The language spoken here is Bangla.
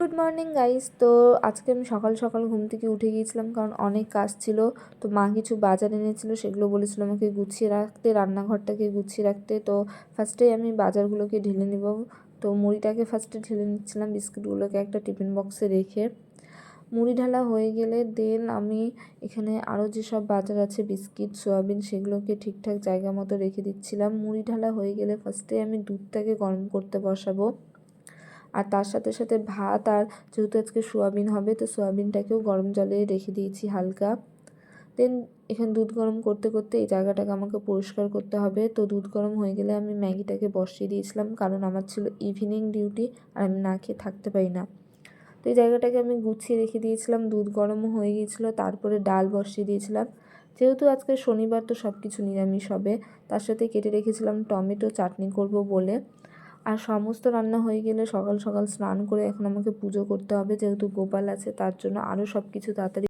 গুড মর্নিং গাইস তো আজকে আমি সকাল সকাল ঘুম থেকে উঠে গিয়েছিলাম কারণ অনেক কাজ ছিল। তো মা কিছু বাজার এনেছিল, সেগুলো বলেছিল আমাকে গুছিয়ে রাখতে, রান্নাঘরটাকে গুছিয়ে রাখতে। তো ফার্স্টেই আমি বাজারগুলোকে ঢেলে নেব। তো মুড়িটাকে ফার্স্টে ঢেলে নিচ্ছিলাম, বিস্কুটগুলোকে একটা টিফিন বক্সে রেখে। মুড়ি ঢালা হয়ে গেলে দেন আমি এখানে আরও যেসব বাজার আছে, বিস্কিট, সোয়াবিন, সেগুলোকে ঠিকঠাক জায়গা মতো রেখে দিচ্ছিলাম। মুড়ি ঢালা হয়ে গেলে ফার্স্টে আমি দুধটাকে গরম করতে বসাবো। আর তার সাথে সাথে ভাত আর যেহেতু আজকে সোয়াবিন হবে, তো সোয়াবিনটাকেও গরম জলে রেখে দিয়েছি হালকা। দেন এখানে দুধ গরম করতে করতে এই জায়গাটাকে আমাকে পরিষ্কার করতে হবে। তো দুধ গরম হয়ে গেলে আমি ম্যাগিটাকে বসিয়ে দিয়েছিলাম, কারণ আমার ছিল ইভিনিং ডিউটি আর আমি না খেয়ে থাকতে পারি না। তো এই জায়গাটাকে আমি গুছিয়ে রেখে দিয়েছিলাম, দুধ গরমও হয়ে গিয়েছিল, তারপরে ডাল বসিয়ে দিয়েছিলাম। যেহেতু আজকে শনিবার তো সব কিছু নিরামিষ হবে, তার সাথে কেটে রেখেছিলাম টমেটো চাটনি করব বলে। আর সমস্ত রান্না হয়ে গেলে সকাল সকাল স্নান করে এখন আমাকে পুজো করতে হবে, যেহেতু গোপাল আছে তার জন্য আরও সব কিছু তাড়াতাড়ি